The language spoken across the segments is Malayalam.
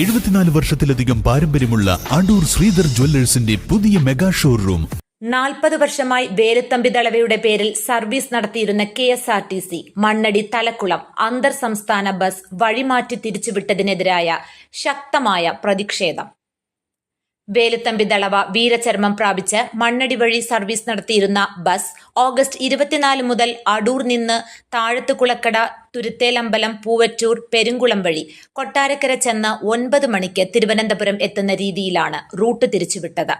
എഴുപത്തിനാല് വർഷത്തിലധികം പാരമ്പര്യമുള്ള അടൂർ ശ്രീധർ ജ്വല്ലേഴ്സിന്റെ പുതിയ മെഗാ ഷോറൂം. നാൽപ്പത് വർഷമായി വേലുത്തമ്പി ദളവയുടെ പേരിൽ സർവീസ് നടത്തിയിരുന്ന K S R T C Mannadi Thalakkulam അന്തർ സംസ്ഥാന ബസ് വഴിമാറ്റി തിരിച്ചുവിട്ടതിനെതിരായ ശക്തമായ പ്രതിഷേധം. വേലുത്തമ്പി ദളവ വീരചർമ്മം പ്രാപിച്ച് മണ്ണടി വഴി സർവീസ് നടത്തിയിരുന്ന ബസ് ഓഗസ്റ്റ് ഇരുപത്തിനാല് മുതൽ അടൂർ നിന്ന് താഴത്തുകുളക്കട തുരുത്തേലമ്പലം പൂവറ്റൂർ പെരുങ്കുളം വഴി കൊട്ടാരക്കര ചെന്ന് ഒൻപത് മണിക്ക് തിരുവനന്തപുരം എത്തുന്ന രീതിയിലാണ് റൂട്ട് തിരിച്ചുവിട്ടത്.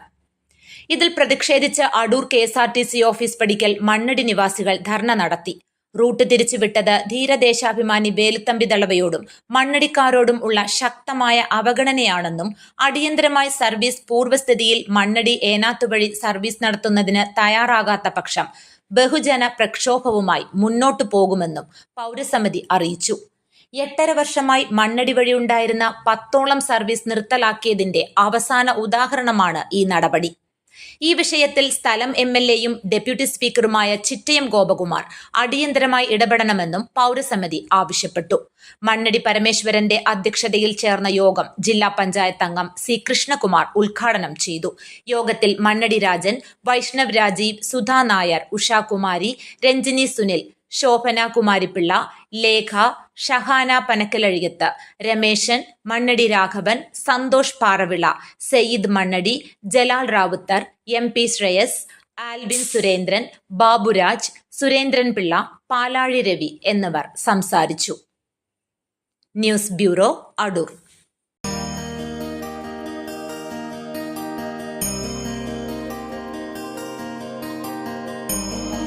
ഇതിൽ പ്രതിഷേധിച്ച് Adoor K S R T C office പടിക്കൽ മണ്ണടി നിവാസികൾ ധർണ നടത്തി. റൂട്ട് തിരിച്ചുവിട്ടത് ധീരദേശാഭിമാനി വേലുത്തമ്പി ദളവയോടും മണ്ണടിക്കാരോടും ഉള്ള ശക്തമായ അവഗണനയാണെന്നും അടിയന്തരമായി സർവീസ് പൂർവസ്ഥിതിയിൽ മണ്ണടി ഏനാത്തുവഴി സർവീസ് നടത്തുന്നതിന് തയ്യാറാകാത്ത പക്ഷം ബഹുജന പ്രക്ഷോഭവുമായി മുന്നോട്ടു പോകുമെന്നും പൗരസമിതി അറിയിച്ചു. എട്ടര വർഷമായി മണ്ണടി വഴിയുണ്ടായിരുന്ന പത്തോളം സർവീസ് നിർത്തലാക്കിയതിന്റെ അവസാന ഉദാഹരണമാണ് ഈ നടപടി. ഈ വിഷയത്തിൽ സ്ഥലം എം എൽ എയും ഡെപ്യൂട്ടി സ്പീക്കറുമായ ചിറ്റയം ഗോപകുമാർ അടിയന്തരമായി ഇടപെടണമെന്നും പൗരസമിതി ആവശ്യപ്പെട്ടു. മണ്ണടി പരമേശ്വരന്റെ അധ്യക്ഷതയിൽ ചേർന്ന യോഗം ജില്ലാ പഞ്ചായത്ത് അംഗം സി കൃഷ്ണകുമാർ ഉദ്ഘാടനം ചെയ്തു. യോഗത്തിൽ മണ്ണടി രാജൻ വൈഷ്ണവ് രാജീവ് സുധാ നായർ ഉഷാകുമാരി രഞ്ജിനി സുനിൽ ശോഭന കുമാരിപ്പിള്ള ലേഖ ഷഹാന പനക്കലഴിയത്ത് രമേശൻ മണ്ണടി രാഘവൻ സന്തോഷ് പാറവിള സയ്യിദ് മണ്ണടി ജലാൽ റാവുത്തർ എം പി ശ്രേയസ് ആൽബിൻ സുരേന്ദ്രൻ ബാബുരാജ് സുരേന്ദ്രൻ പിള്ള പാലാഴി രവി എന്നിവർ സംസാരിച്ചു. News bureau Adoor.